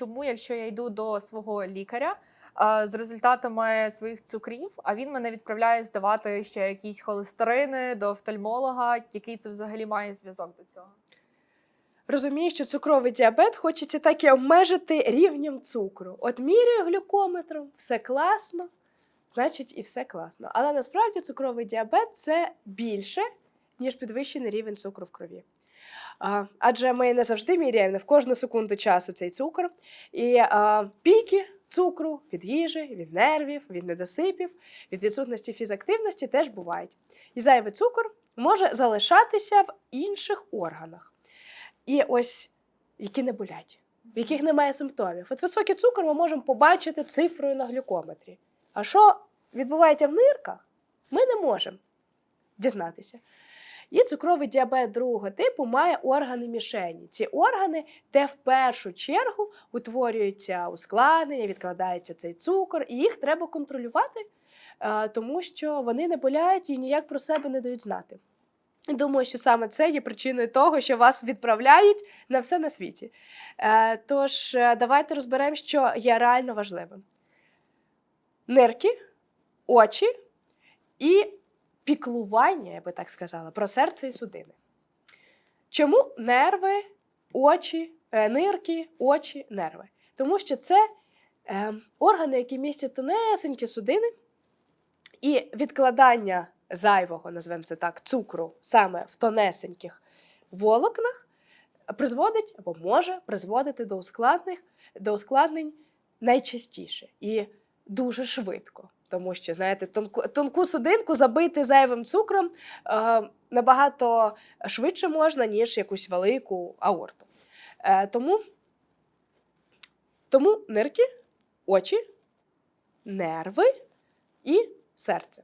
чому, якщо я йду до свого лікаря з результатами своїх цукрів, а він мене відправляє здавати ще якісь холестерини до офтальмолога, який це взагалі має зв'язок до цього? Розумію, що цукровий діабет хочеться так і обмежити рівнем цукру. От міряю глюкометром, все класно, значить і все класно. Але насправді цукровий діабет це більше, ніж підвищений рівень цукру в крові. Адже ми не завжди міряємо в кожну секунду часу цей цукор. І а, піки цукру від їжі, від нервів, від недосипів, від відсутності фізактивності теж бувають. І зайвий цукор може залишатися в інших органах. І ось які не болять, в яких немає симптомів. От високий цукор ми можемо побачити цифрою на глюкометрі. А що відбувається в нирках, ми не можемо дізнатися. І цукровий діабет другого типу має органи мішені. Ці органи, де в першу чергу утворюються ускладнення, відкладається цей цукор, і їх треба контролювати, е, тому що вони не боляють і ніяк про себе не дають знати. Думаю, що саме це є причиною того, що вас відправляють на все на світі. Е, Тож, е, давайте розберемо, що є реально важливим: нирки, очі і піклування, я би так сказала, про серце і судини. Чому нерви, очі, е, нирки, очі, нерви? Тому що це е, органи, які містять тонесенькі судини, і відкладання зайвого, назвемо це так, цукру саме в тонесеньких волокнах призводить або може призводити до до ускладнень найчастіше і дуже швидко. Тому що, знаєте, тонку, тонку судинку забити зайвим цукром е, набагато швидше можна, ніж якусь велику аорту. Е, тому, тому нирки, очі, нерви і серце.